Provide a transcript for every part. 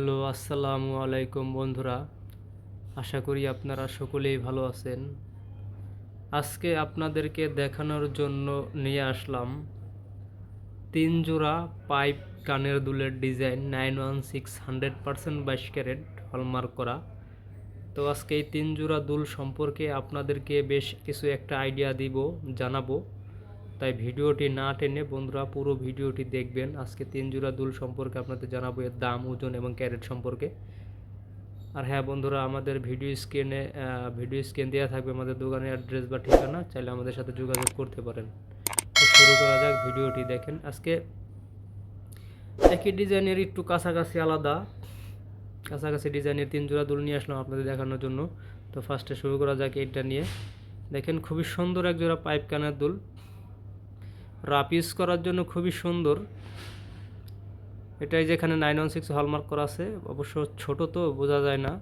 Hello, আসসালামু আলাইকুম বন্ধুরা। আশা করি আপনারা সকলেই ভালো আছেন। আজকে আপনাদেরকে দেখানোর জন্য নিয়ে আসলাম তিন জোড়া পাইপ কানের দুলের design nine one six hundred percent বাইশ ক্যারেট হলমার্ক করা। তো আজকে এই তিন জোড়া দুল সম্পর্কে আপনাদেরকে বেশ কিছু একটা আইডিয়া দিব, জানাব। তাই ভিডিওটি না টেনে বন্ধুরা পুরো ভিডিওটি দেখবেন। আজকে তিন জোড়া দুল সম্পর্কে আপনাদের জানাব, এর দাম, ওজন এবং ক্যারেট সম্পর্কে। আর হ্যাঁ বন্ধুরা, আমাদের ভিডিও স্ক্রিনে ভিডিও স্ক্রিন দেওয়া থাকবে আমাদের দোকানের অ্যাড্রেস বা ঠিকানা, চাইলে আমাদের সাথে যোগাযোগ করতে পারেন। শুরু করা যাক ভিডিওটি দেখেন। আজকে একই ডিজাইনের একটু কাছাকাছি আলাদা। কাছাকাছি ডিজাইনের তিন জোড়া দুল নিয়ে আসলাম আপনাদের দেখানোর জন্য। তো ফার্স্টে শুরু করা যাক এইটা নিয়ে। দেখেন খুবই সুন্দর এক জোড়া পাইপ কানের দুল। রাপ ইউজ করার জন্য খুবই সুন্দর। এটাই যেখানে নাইন ওয়ান সিক্স হলমার্ক করা আছে, অবশ্য ছোট তো, বোঝা যায় না।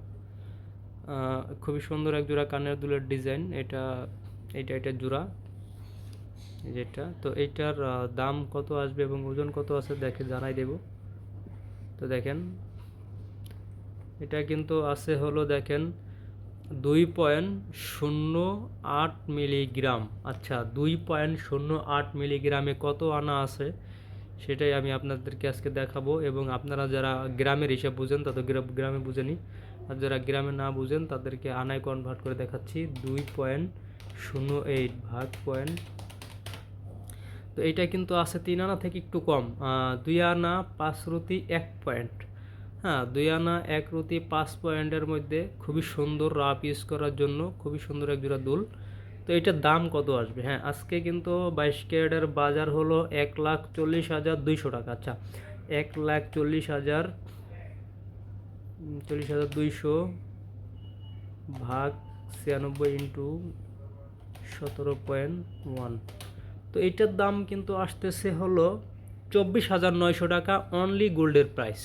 খুবই সুন্দর এক জোড়া কানের দুলের ডিজাইন এটা এটা এটা জোড়া। যেটা তো এইটার দাম কত আসবে এবং ওজন কত আছে দেখে জানাই দেব। তো দেখেন, এটা কিন্তু আছে হলো দেখেন দুই পয়েন্ট শূন্য আট মিলিগ্রাম। আচ্ছা দুই পয়েন্ট শূন্য আট মিলিগ্রামে কত আনা আছে সেটাই আমি আপনাদেরকে আজকে দেখাবো এবং আপনারা যারা গ্রামের হিসাব বুঝেন, তাদের গ্রা- গ্রামে বুঝেনি আর যারা গ্রামে না বুঝেন, তাদেরকে আনায় কনভার্ট করে দেখাচ্ছি। দুই পয়েন্ট শূন্য এইট ভাগ পয়েন্ট। তো এইটা কিন্তু আছে তিন আনা থেকে একটু কম। দুই আনা পাঁচ রুতি এক পয়েন্ট। হ্যাঁ দুই আনা, এক রুতি পাঁচ পয়েন্টের মধ্যে খুবই সুন্দর রাপ ইউজ করার জন্য খুবই সুন্দর এক জোড়া দুল। তো এটার দাম কত আসবে? হ্যাঁ আজকে কিন্তু বাইশ ক্যারেটের বাজার হলো এক লাখ চল্লিশ হাজার দুইশো টাকা। আচ্ছা এক লাখ চল্লিশ হাজার চল্লিশ হাজার দুইশো ভাগ ছিয়ানব্বই ইন্টু সতেরো পয়েন্ট ওয়ান। তো এটার দাম কিন্তু আসতেছে হলো চব্বিশ হাজার নয়শো টাকা অনলি গোল্ডের প্রাইস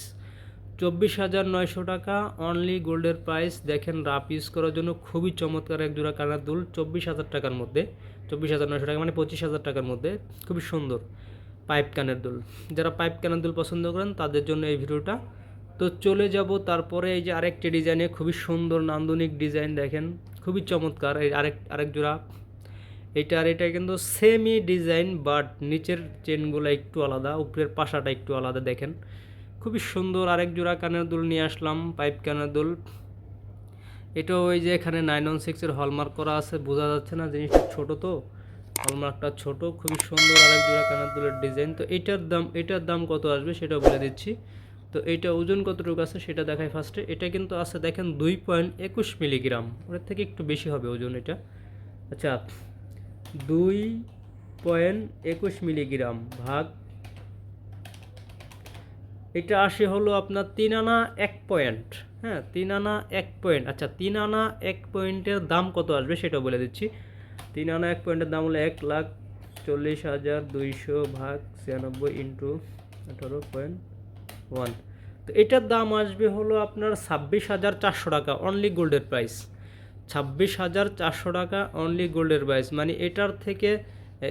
চব্বিশ হাজার নয়শো টাকা অনলি গোল্ডের প্রাইস দেখেন রাপ ইউজ করার জন্য খুবই চমৎকার এক জোড়া কানার দুল, চব্বিশ হাজার টাকার মধ্যে। চব্বিশ হাজার নয়শো টাকা মানে পঁচিশ হাজার টাকার মধ্যে। খুবই সুন্দর পাইপ কানের দুল। যারা পাইপ কানের দুল পছন্দ করেন, তাদের জন্য এই ভিডিওটা। তো চলে যাব তারপরে এই যে আরেকটি ডিজাইনে খুবই সুন্দর নান্দনিক ডিজাইন দেখেন, খুবই চমৎকার এই আরেক আরেক জোড়া। এটা আর এটা কিন্তু সেমই ডিজাইন বাট নিচের চেনগুলো একটু আলাদা, উপরের পাশাটা একটু আলাদা দেখেন। খুবই সুন্দর আরেক জোড়া কানের দুল নিয়ে আসলাম, পাইপ কানের দুল। এটাও ওই যে এখানে নাইন ওয়ান সিক্সের হলমার্ক করা আছে, বোঝা যাচ্ছে না জিনিসটা ছোট তো হলমার্কটা ছোট, খুবই সুন্দর আরেক জোড়া কানের দুলের ডিজাইন তো এটার দাম এটার দাম কত আসবে সেটা বলে দিচ্ছি। তো এটা ওজন কতটুকু আছে সেটা দেখাই ফার্স্টে এটা কিন্তু আছে দেখেন দুই পয়েন্ট একুশ মিলিগ্রাম ওটার থেকে একটু বেশি হবে ওজন এটা। আচ্ছা দুই পয়েন্ট একুশ মিলিগ্রাম ভাগ এটা আসে হলো আপনার তিন আনা এক পয়েন্ট হ্যাঁ তিন আনা এক পয়েন্ট আচ্ছা তিন আনা এক পয়েন্টের দাম কত আসবে সেটা বলে দিচ্ছি। তিন আনা এক পয়েন্টের দাম হলো এক লাখ চল্লিশ হাজার দুইশো ভাগ ছিয়ানব্বই ইন্টু আঠারো পয়েন্ট ওয়ান তো এটার দাম আসবে হলো আপনার ছাব্বিশ হাজার চারশো টাকা অনলি গোল্ডের প্রাইস ছাব্বিশ হাজার চারশো টাকা অনলি গোল্ডের প্রাইস মানে এটার থেকে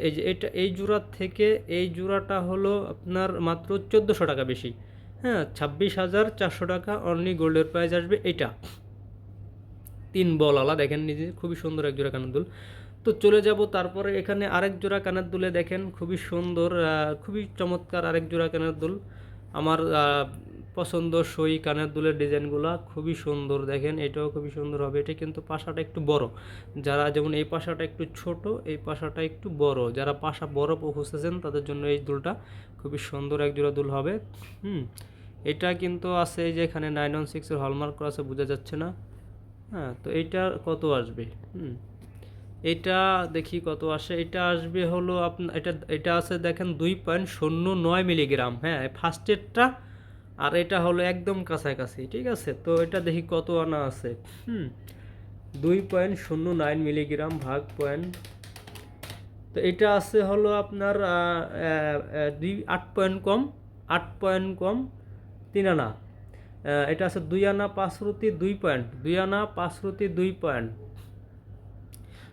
এই যে এটা, এই জোড়ার থেকে এই জোড়াটা হলো আপনার মাত্র চোদ্দোশো টাকা বেশি। হ্যাঁ ছাব্বিশ হাজার চারশো টাকা অনলি গোল্ডের প্রাইস আসবে এটা। তিন বলালা, দেখেন নিজে, খুবই সুন্দর এক জোড়া কানের দুল। তো চলে যাব তারপরে এখানে আরেক জোড়া কানের দুলে, দেখেন খুবই সুন্দর খুবই চমৎকার আরেক জোড়া কানের দুল। আমার পছন্দ, সই, কানের দুলের ডিজাইনগুলো খুবই সুন্দর। দেখেন, এটাও খুবই সুন্দর হবে। এটা কিন্তু পাশাটা একটু বড়। যারা যেমন এই পাশাটা একটু ছোট, এই পাশাটা একটু বড়। যারা পাশা বড় খুঁজতেছেন, তাদের জন্য এই দুলটা খুবই সুন্দর এক জোড়া দুল হবে। হুম, এটা কিন্তু আছে যে এখানে নাইন ওয়ান সিক্সের হলমার্ক করা আছে, বোঝা যাচ্ছে না। হ্যাঁ তো এইটা কত আসবে? হুম, এটা দেখি কত আসে। এটা আসবে হলো আপনার এটা এটা আছে দেখেন দুই পয়েন্ট শূন্য নয় মিলিগ্রাম। হ্যাঁ ফার্স্টেরটা আর এটা হলো একদম কাছাকাছি, ঠিক আছে? তো এটা দেখি কত আনা আছে। হুম, দুই পয়েন্ট শূন্য নাইন মিলিগ্রাম ভাগ পয়েন্ট। তো এটা আছে হলো আপনার দুই, আট পয়েন্ট কম, আট পয়েন্ট কম, তিন আনা। এটা আছে দুই আনা পাঁচ রুতি দুই পয়েন্ট, দুই আনা পাঁচ রুতি দুই পয়েন্ট।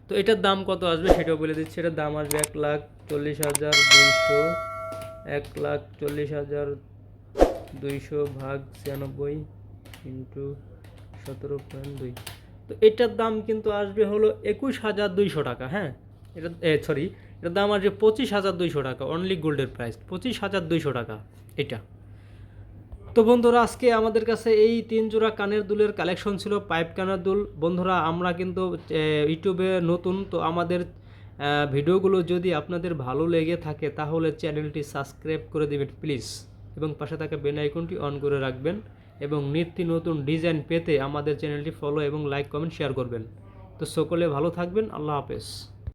তো এটার দাম কত আসবে সেটাও বলে দিচ্ছি। এটার দাম আসবে এক লাখ চল্লিশ হাজার দুইশো, এক লাখ চল্লিশ হাজার দুইশো ভাগ ছিয়ানব্বই ইন্টু সতেরো পয়েন্ট দুই। তো এটার দাম কিন্তু আসবে হলো একুশ হাজার দুইশো টাকা হ্যাঁ? এটা সরি এটার দাম আসবে পঁচিশ হাজার দুইশো টাকা অনলি গোল্ডের প্রাইস পঁচিশ হাজার দুইশো টাকা এটা। তো বন্ধুরা, আজকে আমাদের কাছে এই তিন জোড়া কানের দুলের কালেকশন ছিল, পাইপ কানের দুল। বন্ধুরা, আমরা কিন্তু ইউটিউবে নতুন, তো আমাদের ভিডিওগুলো যদি আপনাদের ভালো লেগে থাকে, তাহলে চ্যানেলটি সাবস্ক্রাইব করে দেবেন প্লিজ এবং পাশে থাকা বেল আইকনটি অন করে রাখবেন এবং নিত্য নতুন ডিজাইন পেতে আমাদের চ্যানেলটি ফলো এবং লাইক, কমেন্ট, শেয়ার করবেন। তো সকলে ভালো থাকবেন, আল্লাহ হাফেজ।